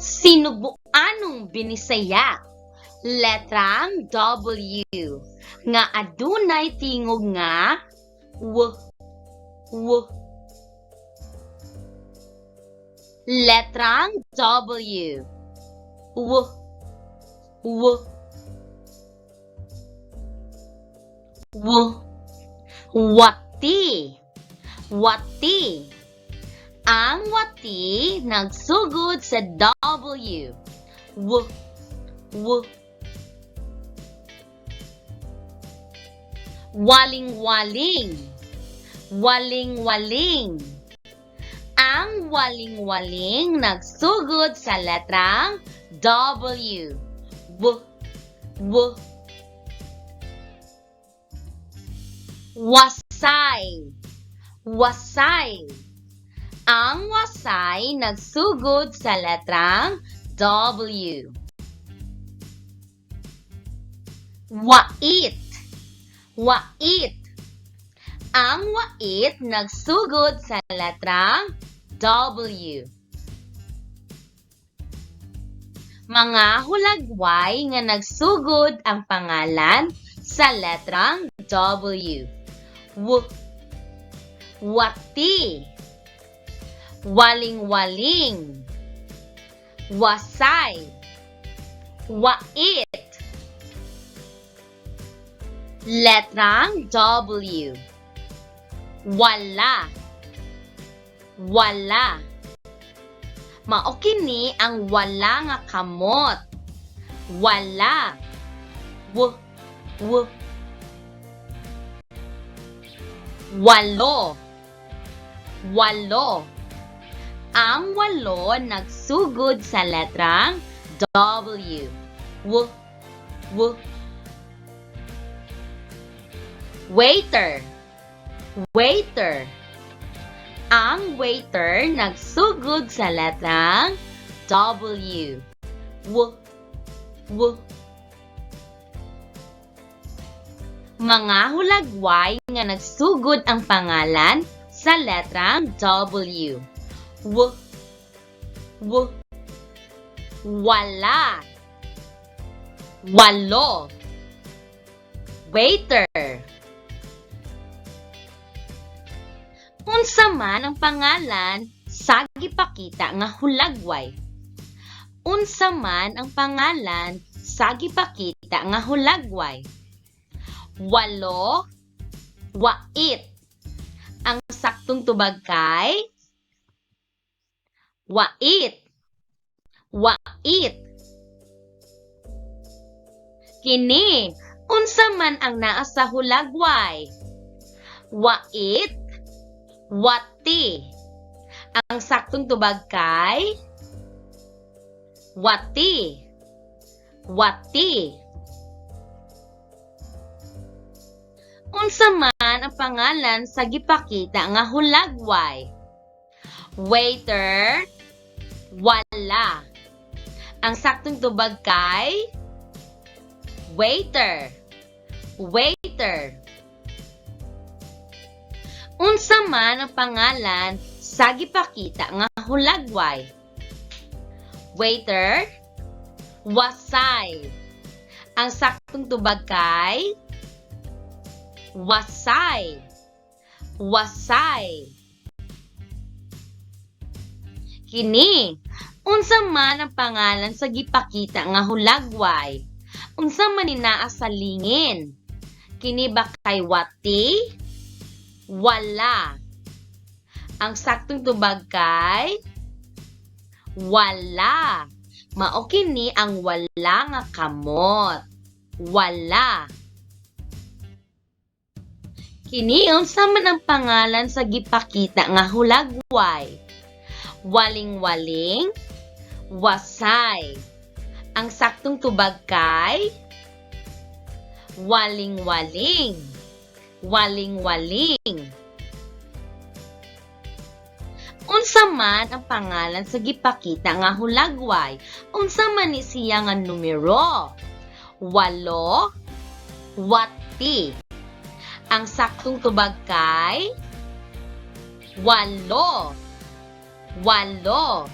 Sinubuanong binisaya. Letrang W. Nga adunay tingog nga W. W. Letrang W. W. W. W. Wati. Wati. Ang wati nagsugod sa W. W. W. Waling-waling. Waling-waling. Ang waling-waling nagsugod sa letrang W. W. W. Wasay. Wasay. Ang wasay nagsugod sa letrang W. Wait. Wait. Ang wait nagsugod sa letrang W. Mga hulagway nga nagsugod ang pangalan sa letrang W. W. Wati. Waling-waling. Wasay. Wait. Letrang W. Wala. Wala. Mao kini ang wala nga kamot. Wala. W. W. Walo. Walo. Ang walo nagsugod sa letrang W. W. W. Waiter. Waiter. Ang waiter nagsugod sa letrang W. W. W. Mga hulagway nga nagsugod ang pangalan sa letrang W. W. W. Wala. Walo. Waiter. Unsa man ang pangalan sa gipakita nga hulagway. Unsa man ang pangalan sa gipakita nga hulagway. Walo, wait. Ang saktong tubag kay wait. Wait. Kini, unsa man ang naa sa hulagway. Wait, wati. Ang saktong tubag kay wati. Wati. Unsa man ang pangalan sa gipakita nga hulagway? Waiter, wala. Ang saktong tubag kay waiter. Waiter. Unsa man ang pangalan sa gipakita nga hulagway? Waiter, wasay. Ang saktong tubag kay wasay. Wasay. Kini, unsa man ang pangalan sa gipakita nga hulagway? Unsa man ni naa sa lingin? Kini ba kay wati? Wala. Ang saktong tubag kay wala. Mao kini ang wala nga kamot. Wala. Kini unsa man ang pangalan sa gipakita nga hulagway? Waling-waling, wasay. Ang saktong tubag kay waling-waling. Waling-waling. Unsa man ang pangalan sa gipakita nga hulagway? Unsa man ni siya nga numero? Walo, wati. Ang saktong tubag kay walo. Walo.